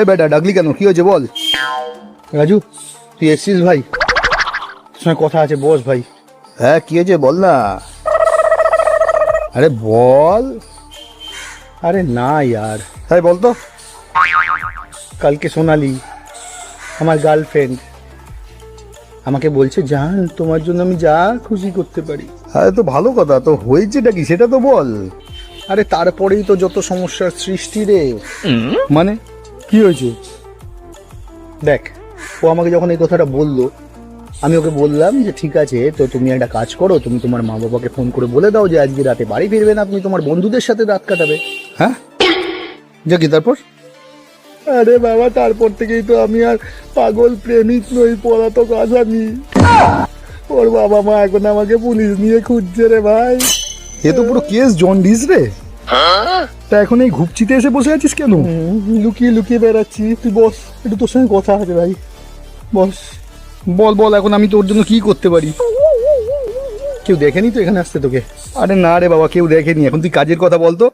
এই বেটা ডাকলি কেন? কি হয়েছে বল? রাজু তুই এসছিস ভাই? সঙ্গে কথা আছে বস ভাই। হ্যাঁ কি হয়েছে বল না। আরে বল। আরে না ইয়ার। হ্যাঁ বল তো। কালকে সোনালি আমার গার্লফ্রেন্ড আমাকে বলছে জান তোমার জন্য আমি যা খুশি করতে পারি। আরে তো ভালো কথা তো হয়েছেটা কি? সেটা তো বল। আরে তারপরেই তো যত সমস্যার সৃষ্টি রে। মানে? কি হয়েছে? দেখ ও আমাকে যখন এই কথাটা বলল আমি ওকে বললাম যে ঠিক আছে তো তুমি একটা কাজ করো তুমি তোমার মা বাবাকে ফোন করে বলে দাও যে আজকে রাতে বাড়ি ফিরবে না তুমি তোমার বন্ধুদের সাথে রাত কাটাবে। হ্যাঁ? যা কি তারপর? আরে বাবা তারপর থেকেই তো আমি আর পাগল প্রেমিক নই পলাতক আসামি। ওর বাবা মা এখন আমাকে পুলিশ নিয়ে খুঁজছে রে ভাই। এ তো পুরো কেস জন্ডিস রে। তা এখন এই ঘুপচিতে এসে বসে আছিস কেন? লুকিয়ে লুকিয়ে বেড়াচ্ছি। তুই বস একটু তোর সঙ্গে কথা আছে ভাই। বস। বল বল এখন আমি তোর জন্য কি করতে পারি? কেউ দেখেনি তো এখানে আসতে তোকে? আরে না রে বাবা কেউ দেখেনি। এখন তুই কাজের কথা বল তো